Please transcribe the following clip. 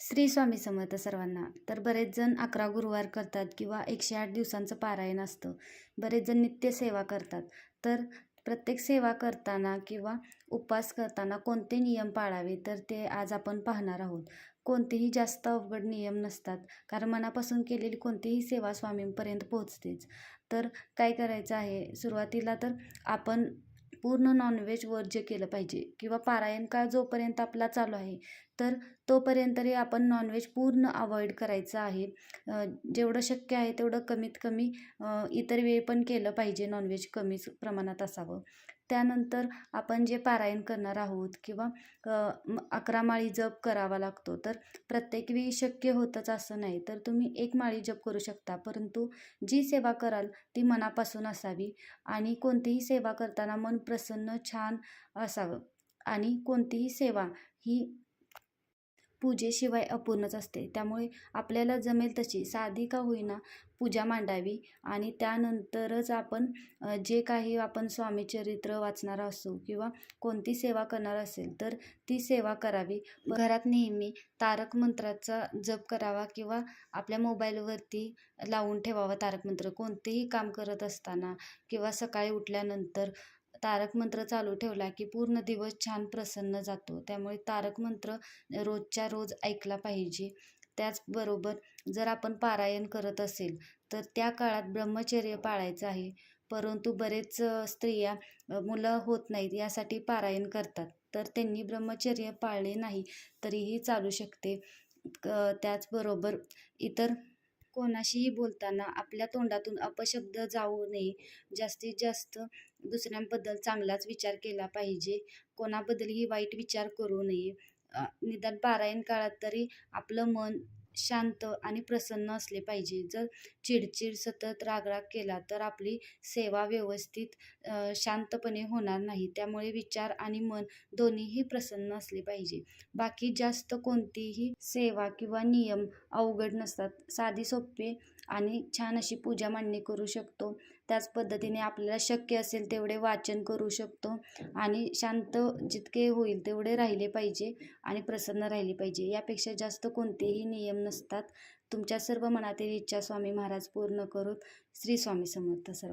श्री स्वामी समर्थ सर्वांना. तर बरेच जण अकरा गुरुवार करतात किंवा एकशे आठ दिवसांचं पारायण असतं. बरेच जण नित्य सेवा करतात. तर प्रत्येक सेवा करताना किंवा उपवास करताना कोणते नियम पाळावे? तर ते आज आपण पाहणार आहोत. कोणतेही जास्त अवघड नियम नसतात. कारण मनापासून केलेली कोणतीही सेवा स्वामींपर्यंत पोहोचतेच. तर काय करायचं आहे? सुरुवातीला तर आपण पूर्ण नॉनव्हेज वर्ज्य केलं पाहिजे किंवा पारायण काळ जोपर्यंत आपला चालू आहे तर तोपर्यंत तरी आपण नॉनव्हेज पूर्ण अवॉइड करायचं आहे. जेवढं शक्य आहे तेवढं कमीत कमी इतर वेळ पण केलं पाहिजे नॉनव्हेज कमीच प्रमाणात असावं. त्यानंतर आपण जे पारायण करणार आहोत किंवा अकरा माळी जप करावा लागतो तर प्रत्येक वेळी शक्य होतंच असं नाही. तर तुम्ही एक माळी जप करू शकता परंतु जी सेवा कराल ती मनापासून असावी आणि कोणतीही सेवा करताना मन प्रसन्न छान असावं. आणि कोणतीही सेवा ही पूजेशिवाय अपूर्णच असते. त्यामुळे आपल्याला जमेल तशी. साधी का होईना पूजा मांडावी आणि त्यानंतरच आपण जे काही आपण स्वामीचरित्र वाचणार असू किंवा कोणती सेवा करणार असेल तर ती सेवा करावी. घरात नेहमी तारक मंत्राचा जप करावा किंवा आपल्या मोबाईलवरती लावून ठेवावा तारक मंत्र. कोणतेही काम करत असताना किंवा सकाळी उठल्यानंतर तारक मंत्र चालू ठेवला की पूर्ण दिवस छान प्रसन्न जातो. त्यामुळे तारक मंत्र रोजच्या रोज ऐकला पाहिजे. त्याचबरोबर जर आपण पारायण करत असेल तर त्या काळात ब्रह्मचर्य पाळायचं आहे. परंतु बरेच स्त्रिया मुलं होत नाहीत यासाठी पारायण करतात. तर त्यांनी ब्रह्मचर्य पाळले नाही तरीही चालू शकते. त्याचबरोबर इतर कोणाशीही बोलताना आपल्या तोंडातून अपशब्द जाऊ नये. जास्तीत जास्त दुसऱ्यांबद्दल चांगलाच विचार केला पाहिजे. कोणाबद्दलही वाईट विचार करू नये. निदान पारायण काळात तरी आपलं मन शांत आणि प्रसन्न असले पाहिजे. जर चिडचिड सतत रागराग केला तर आपली सेवा व्यवस्थित शांतपणे होणार नाही. त्यामुळे विचार आणि मन दोन्हीही प्रसन्न असले पाहिजे. बाकी जास्त कोणतीही सेवा किंवा नियम अवघड नसतात. साधी सोपे आणि छान अशी पूजा मांडणी करू शकतो. त्याच पद्धतीने आपल्याला शक्य असेल तेवढे वाचन करू शकतो आणि शांत जितके होईल तेवढे राहिले पाहिजे आणि प्रसन्न राहिले पाहिजे. यापेक्षा जास्त कोणतेही नियम नसतात. तुमच्या सर्व मनातील इच्छा स्वामी महाराज पूर्ण करून श्री स्वामी समर्थ सर्व